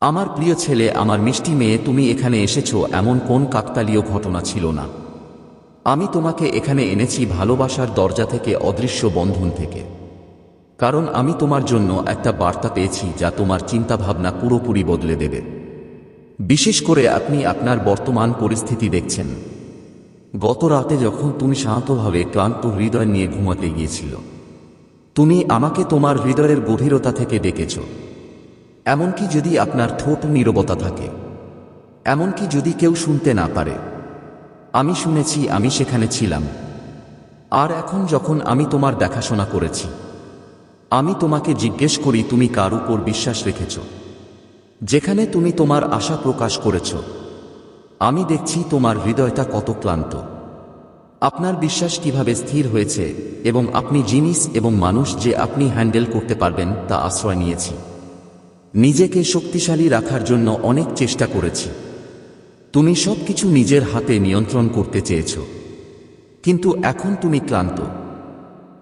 আমার প্রিয় ছেলে, আমার মিষ্টি মেয়ে, তুমি এখানে এসেছ, এমন কোন কাকতালীয় ঘটনা ছিল না। আমি তোমাকে এখানে এনেছি ভালোবাসার দরজা থেকে, অদৃশ্য বন্ধন থেকে। কারণ আমি তোমার জন্য একটা বার্তা পেয়েছি, যা তোমার চিন্তাভাবনা পুরোপুরি বদলে দেবে। বিশেষ করে আপনি আপনার বর্তমান পরিস্থিতি দেখছেন। গত রাতে যখন তুমি শান্তভাবে ক্লান্ত হৃদয় নিয়ে ঘুমাতে গিয়েছিল, তুমি আমাকে তোমার হৃদয়ের গভীরতা থেকে ডেকেছ। এমনকি যদি আপনার ঠোঁট নীরবতা থাকে, এমনকি যদি কেউ শুনতে না পারে, আমি শুনেছি, আমি সেখানে ছিলাম। আর এখন যখন আমি তোমার দেখাশোনা করেছি, আমি তোমাকে জিজ্ঞেস করি, তুমি কার উপর বিশ্বাস রেখেছ? যেখানে তুমি তোমার আশা প্রকাশ করেছ, আমি দেখছি তোমার হৃদয়টা কত ক্লান্ত। আপনার বিশ্বাস কীভাবে স্থির হয়েছে, এবং আপনি জিনিস এবং মানুষ যে আপনি হ্যান্ডেল করতে পারবেন, তা আশ্রয় নিয়েছি। নিজেকে শক্তিশালী রাখার জন্য অনেক চেষ্টা করেছি। তুমি সব কিছু নিজের হাতে নিয়ন্ত্রণ করতে চেয়েছ। কিন্তু এখন তুমি ক্লান্ত।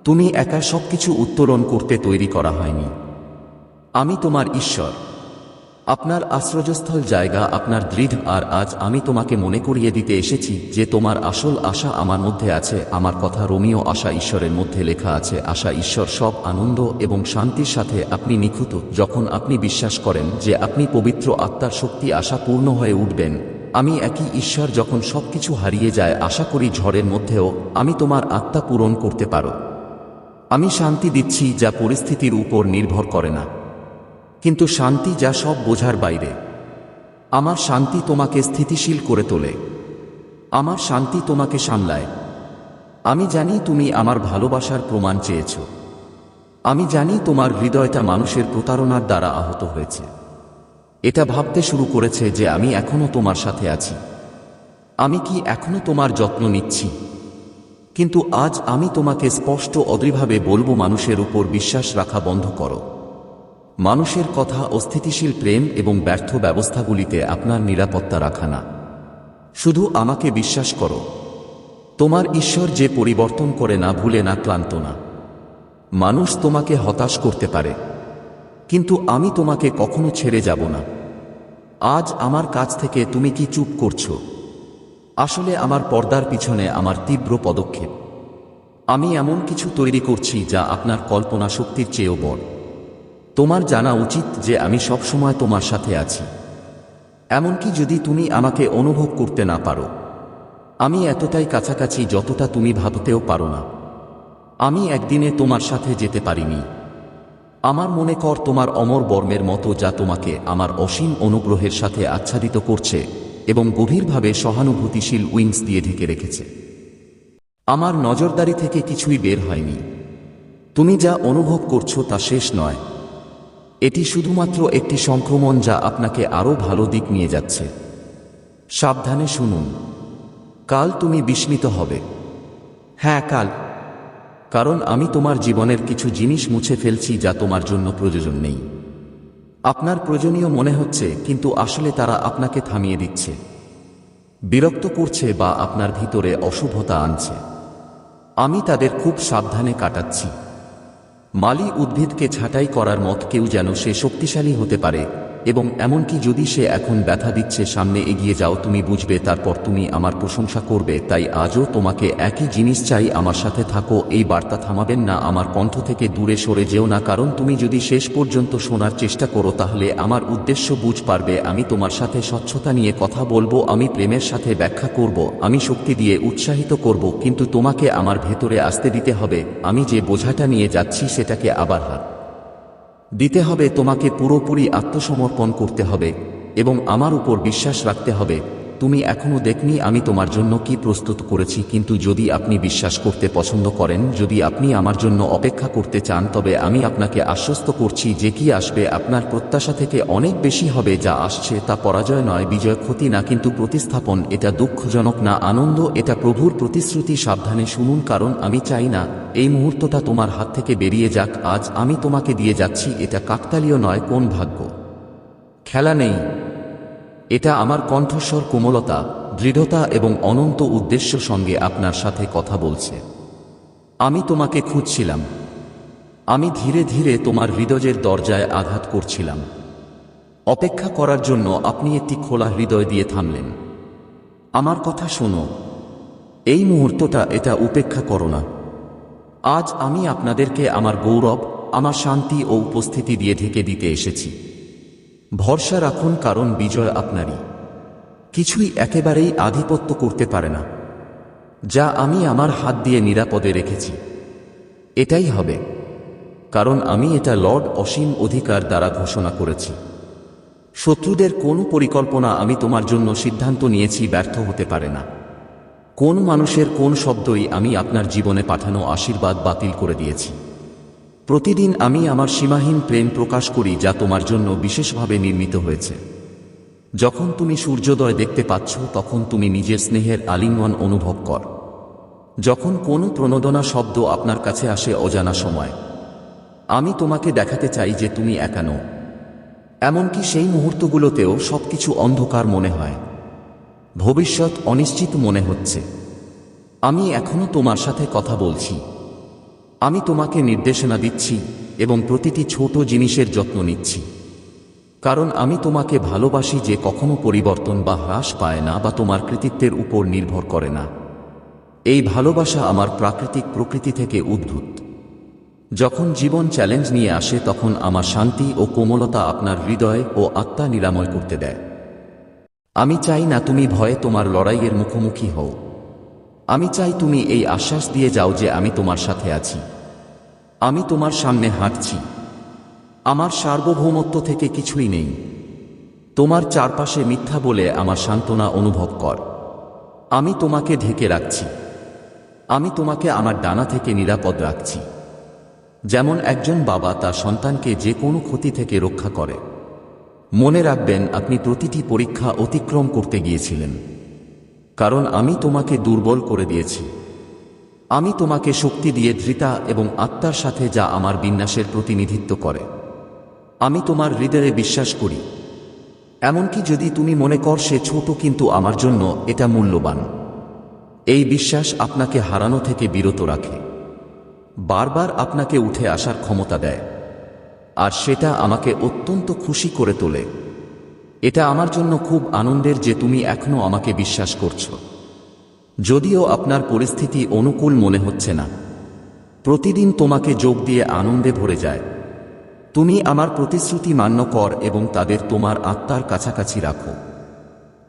তুমি একা সব কিছু উত্তরণ করতে তৈরি করা হয়নি। আমি তোমার ঈশ্বর। আপনার আশ্রয়স্থল জায়গা, আপনার দৃঢ়, আর আজ আমি তোমাকে মনে করিয়ে দিতে এসেছি যে তোমার আসল আশা আমার মধ্যে আছে। আমার কথা রোমিও আশা ঈশ্বরের মধ্যে লেখা আছে, আশা ঈশ্বর সব আনন্দ এবং শান্তির সাথে আপনি নিখুঁত। যখন আপনি বিশ্বাস করেন যে আপনি পবিত্র আত্মার শক্তি আশা পূর্ণ হয়ে উঠবেন, আমি একই ঈশ্বর যখন সবকিছু হারিয়ে যায়, আশা করি ঝড়ের মধ্যেও আমি তোমার আত্মা পূরণ করতে পারো। আমি শান্তি দিচ্ছি যা পরিস্থিতির উপর নির্ভর করে না। কিন্তু শান্তি যা সব বোঝার বাইরে। আমার শান্তি তোমাকে স্থিতিশীল করে তোলে। আমার শান্তি তোমাকে সামলায়। আমি জানি তুমি আমার ভালোবাসার প্রমাণ চেয়েছ। আমি জানি তোমার হৃদয়টা মানুষের প্রতারণার দ্বারা আহত হয়েছে। এটা ভাবতে শুরু করেছে যে আমি এখনও তোমার সাথে আছি। আমি কি এখনও তোমার যত্ন নিচ্ছি? কিন্তু আজ আমি তোমাকে স্পষ্ট অদৃভাবে বলব মানুষের উপর বিশ্বাস রাখা বন্ধ করো। মানুষের কথা অস্থিতিশীল প্রেম এবং ব্যর্থ ব্যবস্থাগুলিতে আপনার নিরাপত্তা রাখা না। শুধু আমাকে বিশ্বাস করো। তোমার ঈশ্বর যে পরিবর্তন করে না, ভুলে না, ক্লান্ত না। মানুষ তোমাকে হতাশ করতে পারে। কিন্তু আমি তোমাকে কখনো ছেড়ে যাব না। আজ আমার কাছ থেকে তুমি কি চুপ করছ? আসলে আমার পর্দার পিছনে আমার তীব্র পদক্ষেপ। আমি এমন কিছু তৈরি করছি যা আপনার কল্পনা শক্তির চেয়েও বড়। তোমার জানা উচিত যে আমি সবসময় তোমার সাথে আছি। এমনকি যদি তুমি আমাকে অনুভব করতে না পারো। আমি এতটাই কাছাকাছি যতটা তুমি ভাবতেও পারো না। আমি একদিনে তোমার সাথে যেতে পারিনি। আমার মনে কর তোমার অমর বর্মের মতো যা তোমাকে আমার অসীম অনুগ্রহের সাথে আচ্ছাদিত করছে এবং গভীরভাবে সহানুভূতিশীল উইংস দিয়ে ঢেকে রেখেছে। আমার নজরদারি থেকে কিছুই বের হয়নি। তুমি যা অনুভব করছ তা শেষ নয়। এটি শুধুমাত্র একটি সংক্রমণ যা আপনাকে আরও ভালো দিক নিয়ে যাচ্ছে। সাবধানে শুনুন। কাল তুমি বিস্মিত হবে। হ্যাঁ কাল। কারণ আমি তোমার জীবনের কিছু জিনিস মুছে ফেলছি যা তোমার জন্য প্রয়োজন নেই। আপনার প্রয়োজনীয় মনে হচ্ছে, কিন্তু আসলে তারা আপনাকে থামিয়ে দিচ্ছে। বিরক্ত করছে বা আপনার ভিতরে অশুভতা আনছে। আমি তাদের খুব সাবধানে কাটাচ্ছি। মালি উদ্ভিদকে ছাঁটাই করার মত কেউ যেন সে শক্তিশালী হতে পারে। এবং এমনকি যদি সে এখন ব্যথা দিচ্ছে সামনে এগিয়ে যাও, তুমি বুঝবে তারপর তুমি আমার প্রশংসা করবে। তাই আজও তোমাকে একই জিনিস চাই, আমার সাথে থাকো, এই বার্তা থামাবেন না, আমার কণ্ঠ থেকে দূরে সরে যেও না, কারণ তুমি যদি শেষ পর্যন্ত শোনার চেষ্টা করো, তাহলে আমার উদ্দেশ্য বুঝ পারবে, আমি তোমার সাথে স্বচ্ছতা নিয়ে কথা বলব, আমি প্রেমের সাথে ব্যাখ্যা করব, আমি শক্তি দিয়ে উৎসাহিত করব, কিন্তু তোমাকে আমার ভেতরে আসতে দিতে হবে, আমি যে বোঝাটা নিয়ে যাচ্ছি সেটাকে আবার হাত দিতে হবে তোমাকে পুরোপুরি আত্মসমর্পণ করতে হবে এবং আমার উপর বিশ্বাস রাখতে হবে। তুমি এখনও দেখনি আমি তোমার জন্য কি প্রস্তুত করেছি, কিন্তু যদি আপনি বিশ্বাস করতে পছন্দ করেন, যদি আপনি আমার জন্য অপেক্ষা করতে চান, তবে আমি আপনাকে আশ্বস্ত করছি যে কি আসবে আপনার প্রত্যাশা থেকে অনেক বেশি হবে যা আসছে তা পরাজয় নয়, বিজয় ক্ষতি না, কিন্তু প্রতিস্থাপন এটা দুঃখজনক না, আনন্দ এটা প্রভুর প্রতিশ্রুতি, সাবধানে শুনুন, কারণ আমি চাই না, এই মুহূর্তটা তোমার হাত থেকে বেরিয়ে যাক, আজ আমি তোমাকে দিয়ে যাচ্ছি, এটা কাকতালীয় নয়, কোন ভাগ্য। খেলা নেই। এটা আমার কণ্ঠস্বর কোমলতা, দৃঢ়তা এবং অনন্ত উদ্দেশ্য সঙ্গে আপনার সাথে কথা বলছে। আমি তোমাকে খুঁজছিলাম। আমি ধীরে ধীরে তোমার হৃদয়ের দরজায় আঘাত করছিলাম। অপেক্ষা করার জন্য আপনি একটি খোলা হৃদয় দিয়ে থামলেন। আমার কথা শোনো। এই মুহূর্তটা এটা উপেক্ষা করো না। আজ আমি আপনাদেরকে আমার গৌরব, আমার শান্তি ও উপস্থিতি দিয়ে ঢেকে দিতে এসেছি। ভরসা রাখুন কারণ বিজয় আপনারই। কিছুই একেবারেই আধিপত্য করতে পারে না। যা আমি আমার হাত দিয়ে নিরাপদে রেখেছি। এটাই হবে। কারণ আমি এটা লর্ড অসীম অধিকার দ্বারা ঘোষণা করেছি। শত্রুদের কোন পরিকল্পনা আমি তোমার জন্য সিদ্ধান্ত নিয়েছি ব্যর্থ হতে পারে না। কোন মানুষের কোন শব্দই আমি আপনার জীবনে পাঠানো আশীর্বাদ বাতিল করে দিয়েছি। প্রতিদিন আমি আমার সীমাহীন প্রেম প্রকাশ করি যা তোমার জন্য বিশেষভাবে নির্মিত হয়েছে। যখন তুমি সূর্যোদয় দেখতে পাচ্ছ, তখন তুমি নিজের স্নেহের আলিঙ্গন অনুভব কর। যখন কোনো প্রণোদনা শব্দ আপনার কাছে আসে অজানা সময়, আমি তোমাকে দেখাতে চাই যে তুমি একানো এমনকি সেই মুহূর্তগুলোতেও সবকিছু অন্ধকার মনে হয়। ভবিষ্যৎ অনিশ্চিত মনে হচ্ছে। আমি এখনও তোমার সাথে কথা বলছি। আমি তোমাকে নির্দেশনা দিচ্ছি এবং প্রতিটি ছোট জিনিসের যত্ন নিচ্ছি। কারণ আমি তোমাকে ভালোবাসি যে কখনো পরিবর্তন বা হ্রাস পায় না বা তোমার কৃতিত্বের উপর নির্ভর করে না। এই ভালোবাসা আমার প্রাকৃতিক প্রকৃতি থেকে উদ্ভূত। যখন জীবন চ্যালেঞ্জ নিয়ে আসে, তখন আমার শান্তি ও কোমলতা আপনার হৃদয় ও আত্মা নিরাময় করতে দেয়। আমি চাই না তুমি ভয়ে তোমার লড়াইয়ের মুখোমুখি হও। আমি চাই তুমি এই আশ্বাস দিয়ে যাও যে আমি তোমার সাথে আছি। আমি তোমার সামনে হাঁটছি। আমার সার্বভৌমত্ব থেকে কিছুই নেই। তোমার চারপাশে মিথ্যা বলে আমার সান্ত্বনা অনুভব কর। আমি তোমাকে ঢেকে রাখছি। আমি তোমাকে আমার ডানা থেকে নিরাপদ রাখছি। যেমন একজন বাবা তার সন্তানকে যে কোনো ক্ষতি থেকে রক্ষা করে। মনে রাখবেন, আপনি প্রতিটি পরীক্ষা অতিক্রম করতে গিয়েছিলেন। কারণ আমি তোমাকে দুর্বল করে দিয়েছি। আমি তোমাকে শক্তি দিয়ে ধৃতা এবং আত্মার সাথে যা আমার বিন্যাসের প্রতিনিধিত্ব করে। আমি তোমার হৃদয়ে বিশ্বাস করি। এমনকি যদি তুমি মনে কর সে ছোট কিন্তু আমার জন্য এটা মূল্যবান। এই বিশ্বাস আপনাকে হারানো থেকে বিরত রাখে। বারবার আপনাকে উঠে আসার ক্ষমতা দেয়। আর সেটা আমাকে অত্যন্ত খুশি করে তোলে। এটা আমার জন্য খুব আনন্দের যে তুমি এখনও আমাকে বিশ্বাস করছ। যদিও আপনার পরিস্থিতি অনুকূল মনে হচ্ছে না। প্রতিদিন তোমাকে যোগ দিয়ে আনন্দে ভরে যায়। তুমি আমার প্রতিশ্রুতি মান্য কর এবং তাদের তোমার আত্মার কাছাকাছি রাখো।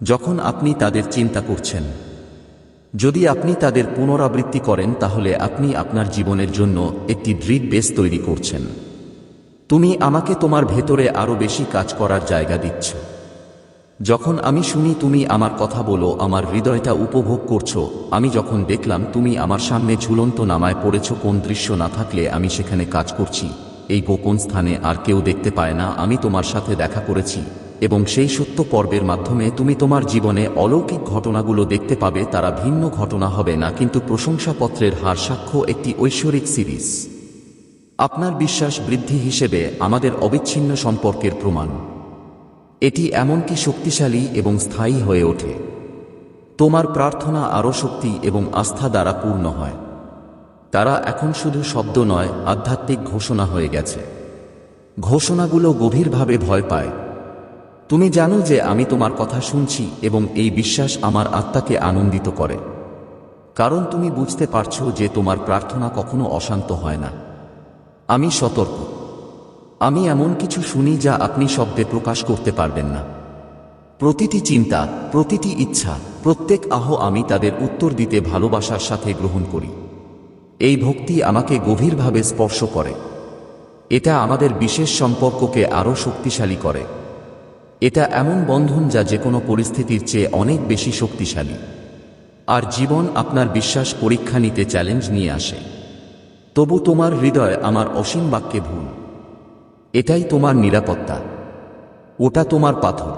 যখন আপনি তাদের চিন্তা করছেন, যদি আপনি তাদের পুনরাবৃত্তি করেন, তাহলে আপনি আপনার জীবনের জন্য একটি দৃঢ় বেস তৈরি করছেন। তুমি আমাকে তোমার ভেতরে আরও বেশি কাজ করার জায়গা দিচ্ছ। যখন আমি শুনি তুমি আমার কথা বলো, আমার হৃদয়টা উপভোগ করছ, আমি যখন দেখলাম তুমি আমার সামনে ঝুলন্ত নামায় পড়েছ, কোন দৃশ্য না থাকলে আমি সেখানে কাজ করছি। এই গোপন স্থানে আর কেউ দেখতে পায় না, আমি তোমার সাথে দেখা করেছি। এবং সেই সত্য পর্বের মাধ্যমে তুমি তোমার জীবনে অলৌকিক ঘটনাগুলো দেখতে পাবে, তারা ভিন্ন ঘটনা হবে না, কিন্তু প্রশংসাপত্রের হার সাক্ষ্য একটি ঐশ্বরিক সিরিজ। আপনার বিশ্বাস বৃদ্ধি হিসেবে আমাদের অবিচ্ছিন্ন সম্পর্কের প্রমাণ। এটি এমনকি শক্তিশালী এবং স্থায়ী হয়ে ওঠে। তোমার প্রার্থনা আরও শক্তি এবং আস্থা দ্বারা পূর্ণ হয়। তারা এখন শুধু শব্দ নয়, আধ্যাত্মিক ঘোষণা হয়ে গেছে। ঘোষণাগুলো গভীরভাবে ভয় পায়। তুমি জানো যে আমি তোমার কথা শুনছি এবং এই বিশ্বাস আমার আত্মাকে আনন্দিত করে। কারণ তুমি বুঝতে পারছ যে তোমার প্রার্থনা কখনো অশান্ত হয় না। আমি সতর্ক। আমি এমন কিছু শুনি যা আপনি শব্দে প্রকাশ করতে পারবেন না। প্রতিটি চিন্তা, প্রতিটি ইচ্ছা, প্রত্যেক আহ আমি তাদের উত্তর দিতে ভালোবাসার সাথে গ্রহণ করি। এই ভক্তি আমাকে গভীরভাবে স্পর্শ করে। এটা আমাদের বিশেষ সম্পর্ককে আরও শক্তিশালী করে। এটা এমন বন্ধন যা যে কোনো পরিস্থিতির চেয়ে অনেক বেশি শক্তিশালী। আর জীবন আপনার বিশ্বাস পরীক্ষা নিতে চ্যালেঞ্জ নিয়ে আসে। তবু তোমার হৃদয় আমার অসীম বাক্যে ভুল। এটাই তোমার নিরাপত্তা। ওটা তোমার পাথর।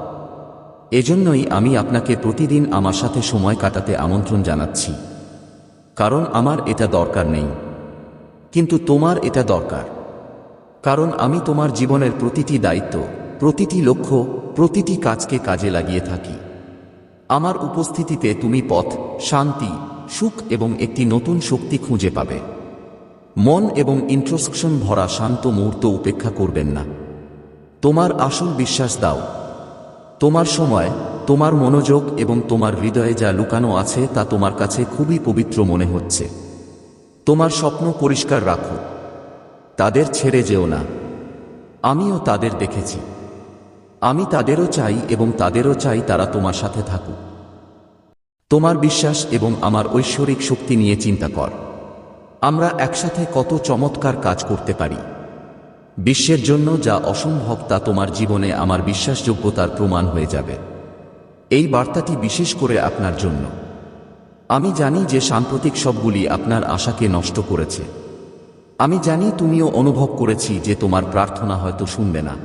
এজন্যই আমি আপনাকে প্রতিদিন আমার সাথে সময় কাটাতে আমন্ত্রণ জানাচ্ছি। কারণ আমার এটা দরকার নেই। কিন্তু তোমার এটা দরকার। কারণ আমি তোমার জীবনের প্রতিটি দায়িত্ব, প্রতিটি লক্ষ্য, প্রতিটি কাজকে কাজে লাগিয়ে থাকি। আমার উপস্থিতিতে তুমি পথ, শান্তি, সুখ এবং একটি নতুন শক্তি খুঁজে পাবে। মন এবং ইন্ট্রোস্কশন ভরা শান্ত মুহূর্ত উপেক্ষা করবেন না। তোমার আসল বিশ্বাস দাও। তোমার সময়, তোমার মনোযোগ এবং তোমার হৃদয়ে যা লুকানো আছে তা তোমার কাছে খুবই পবিত্র মনে হচ্ছে। তোমার স্বপ্ন পরিষ্কার রাখো। তাদের ছেড়ে যেও না। আমিও তাদের দেখেছি। আমি তাদেরও চাই এবং তাদেরও চাই তারা তোমার সাথে থাকুক। তোমার বিশ্বাস এবং আমার ঐশ্বরিক শক্তি নিয়ে চিন্তা কর। আমরা একসাথে কত চমৎকার কাজ করতে পারি। বিশ্বের জন্য যা অসম্ভব তা তোমার জীবনে আমার বিশ্বাসযোগ্যতার প্রমাণ হয়ে যাবে। এই বার্তাটি বিশেষ করে আপনার জন্য। আমি জানি যে সাম্প্রতিক সবগুলি আপনার আশাকে নষ্ট করেছে। আমি জানি তুমিও অনুভব করেছি যে তোমার প্রার্থনা হয়তো শুনবে না।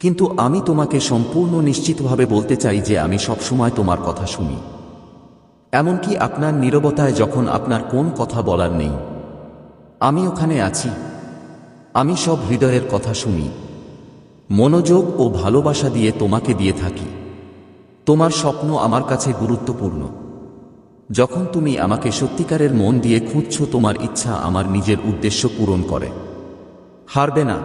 কিন্তু আমি তোমাকে সম্পূর্ণ নিশ্চিতভাবে বলতে চাই যে আমি সবসময় তোমার কথা শুনি। এমনকি আপনার নীরবতায় যখন আপনার কোন কথা বলার নেই। আমি ওখানে আছি। আমি সব হৃদয়ের কথা শুনি। মনোযোগ ও ভালোবাসা দিয়ে তোমাকে দিয়ে থাকি। তোমার স্বপ্ন আমার কাছে গুরুত্বপূর্ণ। যখন তুমি আমাকে সত্যিকারের মন দিয়ে খুঁজছ, তোমার ইচ্ছা আমার নিজের উদ্দেশ্য পূরণ করে। হারবে না।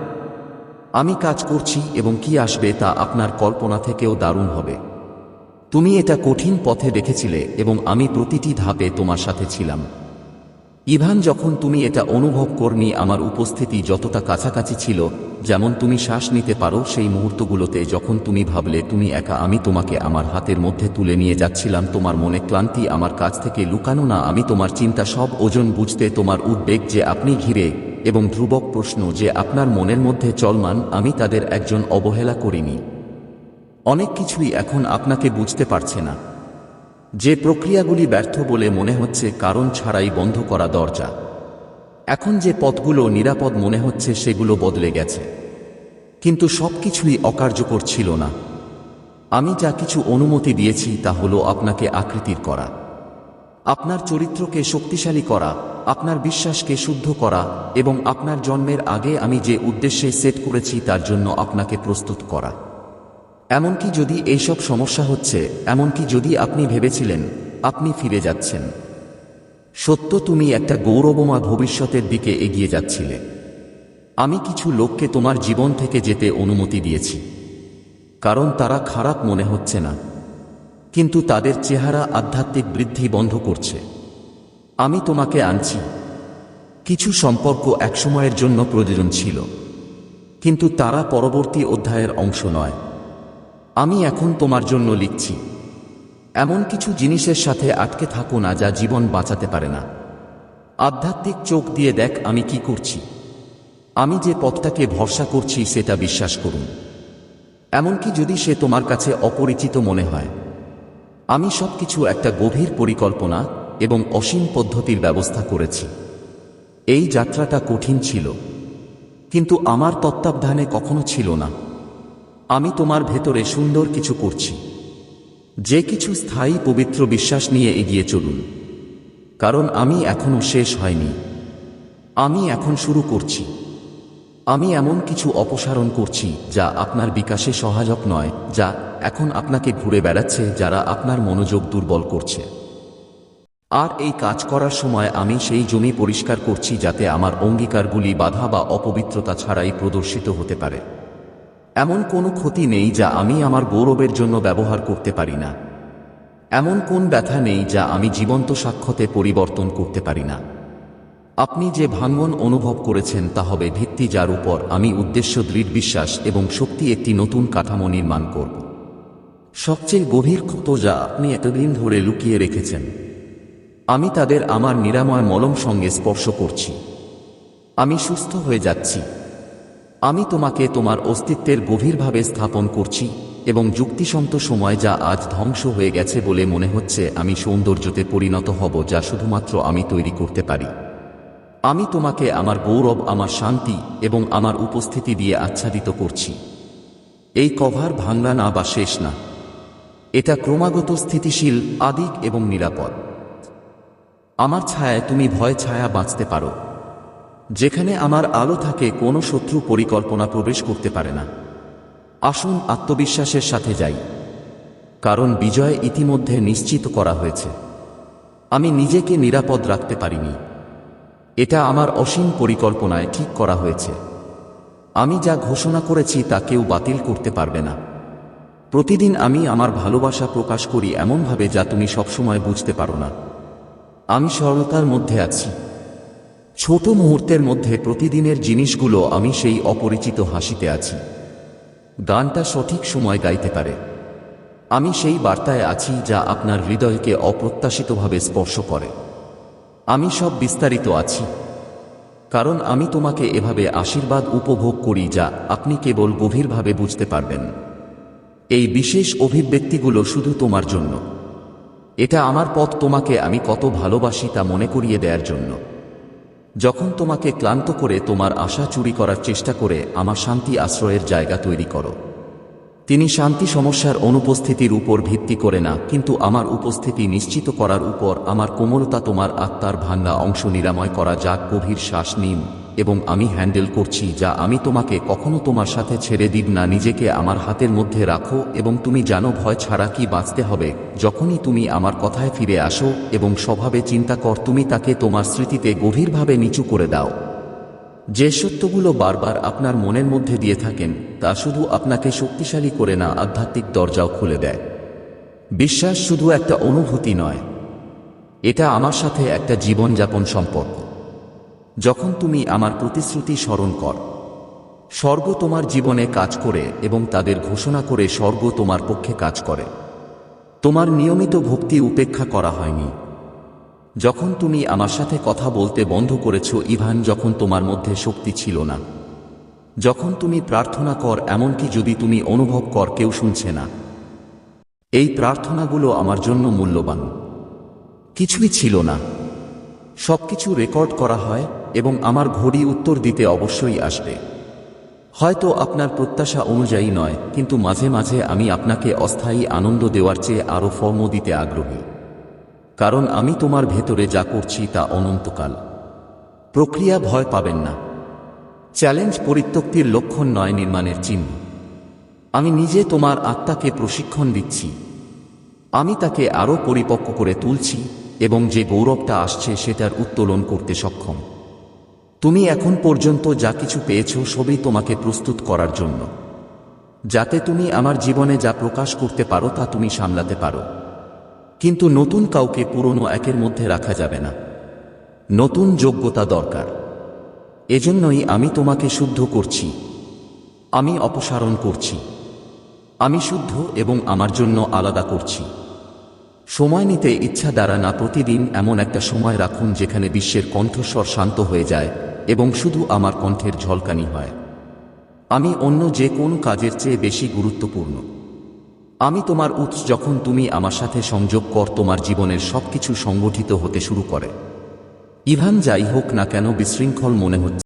আমি কাজ করছি এবং কি আসবে তা আপনার কল্পনা থেকেও দারুণ হবে। তুমি এটা কঠিন পথে দেখেছিলে এবং আমি প্রতিটি ধাপে তোমার সাথে ছিলাম। ইভান, যখন তুমি এটা অনুভব করনি, আমার উপস্থিতি যতটা কাছাকাছি ছিল, যেমন তুমি শ্বাস নিতে পারো সেই মুহূর্তগুলোতে যখন তুমি ভাবলে তুমি একা, আমি তোমাকে আমার হাতের মধ্যে তুলে নিয়ে যাচ্ছিলাম, তোমার মনে ক্লান্তি আমার কাছ থেকে লুকানো না, আমি তোমার চিন্তা সব ওজন বুঝতে তোমার উদ্বেগ যে আপনি ঘিরে এবং ধ্রুবক প্রশ্ন যে আপনার মনের মধ্যে চলমান, আমি তাদের একজন অবহেলা করিনি। অনেক কিছুই এখন আপনাকে বুঝতে পারছে না। যে প্রক্রিয়াগুলি ব্যর্থ বলে মনে হচ্ছে কারণ ছাড়াই বন্ধ করা দরজা। এখন যে পথগুলো নিরাপদ মনে হচ্ছে সেগুলো বদলে গেছে। কিন্তু সবকিছুই অকার্যকর ছিল না। আমি যা কিছু অনুমতি দিয়েছি তা হলো আপনাকে আকৃতির করা। আপনার চরিত্রকে শক্তিশালী করা, আপনার বিশ্বাসকে শুদ্ধ করা এবং আপনার জন্মের আগে আমি যে উদ্দেশ্যে সেট করেছি তার জন্য আপনাকে প্রস্তুত করা। এমনকি যদি এইসব সমস্যা হচ্ছে, এমনকি যদি আপনি ভেবেছিলেন, আপনি ফিরে যাচ্ছেন। সত্য, তুমি একটা গৌরবময় ভবিষ্যতের দিকে এগিয়ে যাচ্ছিলে। আমি কিছু লোককে তোমার জীবন থেকে যেতে অনুমতি দিয়েছি। কারণ তারা খারাপ মনে হচ্ছে না। কিন্তু তাদের চেহারা আধ্যাত্মিক বৃদ্ধি বন্ধ করছে। আমি তোমাকে আনছি। কিছু সম্পর্ক একসময়ের জন্য প্রয়োজন ছিল। কিন্তু তারা পরবর্তী অধ্যায়ের অংশ নয়। আমি এখন তোমার জন্য লিখছি। এমন কিছু জিনিসের সাথে আটকে থাকো না যা জীবন বাঁচাতে পারে না। আধ্যাত্মিক চোখ দিয়ে দেখ আমি কি করছি। আমি যে পথটাকে ভরসা করছি সেটা বিশ্বাস করুন। এমনকি যদি সে তোমার কাছে অপরিচিত মনে হয়। আমি সবকিছু একটা গভীর পরিকল্পনা এবং অসীম পদ্ধতির ব্যবস্থা করেছি। এই যাত্রাটা কঠিন ছিল। কিন্তু আমার তত্ত্বাবধানে কখনো ছিল না। আমি তোমার ভেতরে সুন্দর কিছু করছি। যে কিছু স্থায়ী পবিত্র বিশ্বাস নিয়ে এগিয়ে চলুন। কারণ আমি এখনও শেষ হয়নি। আমি এখন শুরু করছি। আমি এমন কিছু অপসারণ করছি যা আপনার বিকাশে সহায়ক নয়, যা এখন আপনাকে ঘুরে বেড়াচ্ছে, যারা আপনার মনোযোগ দুর্বল করছে। আর এই কাজ করার সময় আমি সেই জমি পরিষ্কার করছি যাতে আমার অঙ্গীকারগুলি বাধা বা অপবিত্রতা ছাড়াই প্রদর্শিত হতে পারে। এমন কোনো ক্ষতি নেই যা আমি আমার গৌরবের জন্য ব্যবহার করতে পারি না। এমন কোন ব্যথা নেই যা আমি জীবন্ত সাক্ষ্যতে পরিবর্তন করতে পারি না। আপনি যে ভাঙ্গন অনুভব করেছেন তা হবে ভিত্তি যার উপর আমি উদ্দেশ্য, দৃঢ় বিশ্বাস এবং শক্তি একটি নতুন কাঠামো নির্মাণ করব। সবচেয়ে গভীর ক্ষত যা আপনি এতদিন ধরে লুকিয়ে রেখেছেন। আমি তাদের আমার নিরাময় মলম সঙ্গে স্পর্শ করছি। আমি সুস্থ হয়ে যাচ্ছি। আমি তোমাকে তোমার অস্তিত্বের গভীরভাবে স্থাপন করছি এবং যুক্তিসন্ত সময় যা আজ ধ্বংস হয়ে গেছে বলে মনে হচ্ছে আমি সৌন্দর্যতে পরিণত হব যা শুধুমাত্র আমি তৈরি করতে পারি। আমি তোমাকে আমার গৌরব, আমার শান্তি এবং আমার উপস্থিতি দিয়ে আচ্ছাদিত করছি। এই কভার ভাঙ্গা না বা শেষ না। এটা ক্রমাগত স্থিতিশীল, আদিক এবং নিরাপদ। আমার ছায়ায় তুমি ভয়, ছায়া বাঁচতে পারো। যেখানে আমার আলো থাকে কোনো শত্রু পরিকল্পনা প্রবেশ করতে পারে না। আসুন আত্মবিশ্বাসের সাথে যাই। কারণ বিজয় ইতিমধ্যে নিশ্চিত করা হয়েছে। আমি নিজেকে নিরাপদ রাখতে পারিনি। এটা আমার অসীম পরিকল্পনায় ঠিক করা হয়েছে। আমি যা ঘোষণা করেছি তা কেউ বাতিল করতে পারবে না। প্রতিদিন আমি আমার ভালোবাসা প্রকাশ করি এমনভাবে যা তুমি সবসময় বুঝতে পারো না। আমি সরলতার মধ্যে আছি। ছোট মুহূর্তের মধ্যে প্রতিদিনের জিনিসগুলো আমি সেই অপরিচিত হাসিতে আছি। গানটা সঠিক সময় গাইতে পারে। আমি সেই বার্তায় আছি যা আপনার হৃদয়কে অপ্রত্যাশিতভাবে স্পর্শ করে। আমি সব বিস্তারিত আছি। কারণ আমি তোমাকে এভাবে আশীর্বাদ উপভোগ করি যা আপনি কেবল গভীরভাবে বুঝতে পারবেন। এই বিশেষ অভিব্যক্তিগুলো শুধু তোমার জন্য। এটা আমার পথ তোমাকে আমি কত ভালোবাসি তা মনে করিয়ে দেওয়ার জন্য। যখন তোমাকে ক্লান্ত করে তোমার আশা চুরি করার চেষ্টা করে আমার শান্তি আশ্রয়ের জায়গা তৈরি করো। তিনি শান্তি সমস্যার অনুপস্থিতির উপর ভিত্তি করে না, কিন্তু আমার উপস্থিতি নিশ্চিত করার উপর আমার কোমলতা তোমার আত্মার ভাঙ্গা অংশ নিরাময় করা যাক গভীর শ্বাস নিন। এবং আমি হ্যান্ডেল করছি যা আমি তোমাকে কখনো তোমার সাথে ছেড়ে দিব না। নিজেকে আমার হাতের মধ্যে রাখো এবং তুমি জানো ভয় ছাড়া কি বাঁচতে হবে। যখনই তুমি আমার কথায় ফিরে আসো এবং স্বভাবে চিন্তা কর, তুমি তাকে তোমার স্মৃতিতে গভীরভাবে নিচু করে দাও। যে সত্যগুলো বারবার আপনার মনের মধ্যে দিয়ে থাকেন, তা শুধু আপনাকে শক্তিশালী করে না, আধ্যাত্মিক দরজাও খুলে দেয়। বিশ্বাস শুধু একটা অনুভূতি নয়, এটা আমার সাথে একটা জীবনযাপন সম্পর্ক। যখন তুমি আমার প্রতিশ্রুতি স্মরণ কর। স্বর্গ তোমার জীবনে কাজ করে এবং তাদের ঘোষণা করে স্বর্গ তোমার পক্ষে কাজ করে। তোমার নিয়মিত ভক্তি উপেক্ষা করা হয়নি। যখন তুমি আমার সাথে কথা বলতে বন্ধ করেছ, ইভান, যখন তোমার মধ্যে শক্তি ছিল না। যখন তুমি প্রার্থনা কর, এমনকি যদি তুমি অনুভব কর, কেউ শুনছে না। এই প্রার্থনাগুলো আমার জন্য মূল্যবান। কিছুই ছিল না। সবকিছু রেকর্ড করা হয় এবং আমার ঘড়ি উত্তর দিতে অবশ্যই আসবে। হয়তো আপনার প্রত্যাশা অনুযায়ী নয়, কিন্তু মাঝে মাঝে আমি আপনাকে অস্থায়ী আনন্দ দেওয়ার চেয়ে আরও ফর্ম দিতে আগ্রহী। কারণ আমি তোমার ভেতরে যা করছি তা অনন্তকাল। প্রক্রিয়া ভয় পাবেন না। চ্যালেঞ্জ পরিত্যক্তির লক্ষণ নয় নির্মাণের চিহ্ন। আমি নিজে তোমার আত্মাকে প্রশিক্ষণ দিচ্ছি। আমি তাকে আরও পরিপক্ক করে তুলছি এবং যে গৌরবটা আসছে সেটার উত্তোলন করতে সক্ষম। তুমি এখন পর্যন্ত যা কিছু পেয়েছ সবই তোমাকে প্রস্তুত করার জন্য। যাতে তুমি আমার জীবনে যা প্রকাশ করতে পারো তা তুমি সামলাতে পারো। কিন্তু নতুন কাউকে পুরনো একের মধ্যে রাখা যাবে না। নতুন যোগ্যতা দরকার। এজন্যই আমি তোমাকে শুদ্ধ করছি। আমি অপসারণ করছি। আমি শুদ্ধ এবং আমার জন্য আলাদা করছি। সময় নিতে ইচ্ছা দ্বারা না প্রতিদিন এমন একটা সময় রাখুন যেখানে বিশ্বের কণ্ঠস্বর শান্ত হয়ে যায়। এবং শুধু আমার কণ্ঠের ঝলকানি হয়। আমি অন্য যে কোন কাজের চেয়ে বেশি গুরুত্বপূর্ণ। আমি তোমার উৎস যখন তুমি আমার সাথে সংযোগ কর, তোমার জীবনের সবকিছু সংগঠিত হতে শুরু করে। ইভান যাই হোক না কেন বিশৃঙ্খল মনে হচ্ছে।